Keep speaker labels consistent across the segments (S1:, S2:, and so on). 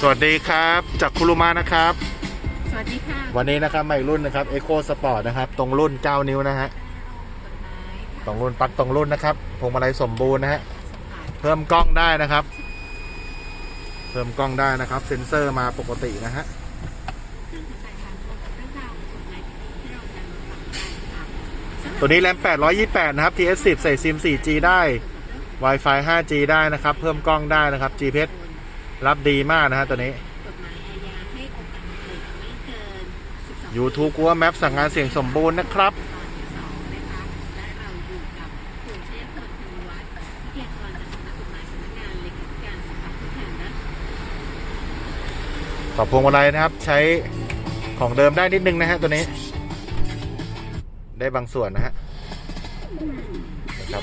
S1: สวัสดีครับ จากคุรุมานะครับ
S2: สวัสดีค่ะ
S1: วันนี้นะครับใหม่รุ่นนะครับ Eco Sport นะครับตรงรุ่น 9 นิ้วนะฮะตรงรุ่นปลั๊กตรงรุ่นนะครับพวงมาลัยสมบูรณ์นะฮะเพิ่มกล้องได้นะครับ เพิ่มกล้องได้นะครับ เซ็นเซอร์มาปกตินะฮะตัวนี้แรม828 นะครับ TS10 ใส่ซิม 4G ได้ Wi-Fi 5G ได้นะครับ เพิ่มกล้องได้นะครับ GPS รับดีมากนะฮะตัวนี้
S2: กฎหมายอาญาให้โอกาสเด็กไม่เกิน12
S1: YouTube กูว่าแมปสั่งงานเสียงสมบูรณ์นะครับ
S2: ตอนที่สองนะคะและเราอยู่กับคุณเชฟพลธนวัฒน์วิทยากรจากสำนักกฎหมายสำนักงานเลขาธิการสภาผู้แทนราษฎร
S1: ต่อพวงมาลัยนะครับ ใช้ของเดิมได้นิดนึงนะฮะตัวนี้ ได้บางส่วนนะฮะนะครับ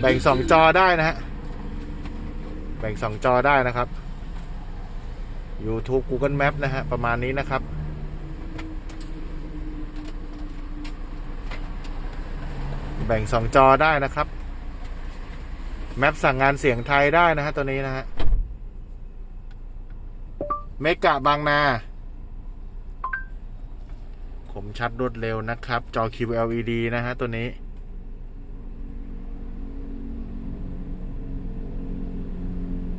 S1: แบ่งสองจอได้นะฮะ แบ่งสองจอได้นะครับ YouTube Google Map นะฮะ ประมาณนี้นะครับ แบ่งสองจอได้นะครับ แมปสั่งงานเสียงไทยได้นะฮะ ตัวนี้นะฮะ เมกะบางนาคมชัดรวดเร็วนะครับ จอ QLED นะฮะ ตัวนี้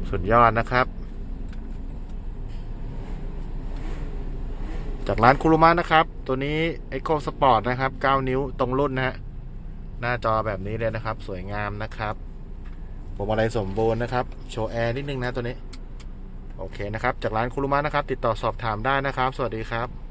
S1: สุดยอดนะครับ จากร้านคุรุมะนะครับ ตัวนี้ Echo Sport นะครับ 9 นิ้วตรงรุ่นนะฮะหน้าจอแบบนี้เลยนะครับ สวยงามนะครับผมอะไรสมบูรณ์นะครับ โชว์แอร์นิดนึงนะตัวนี้ โอเคนะครับ จากร้านคุรุมะนะครับ ติดต่อสอบถามได้นะครับ สวัสดีครับ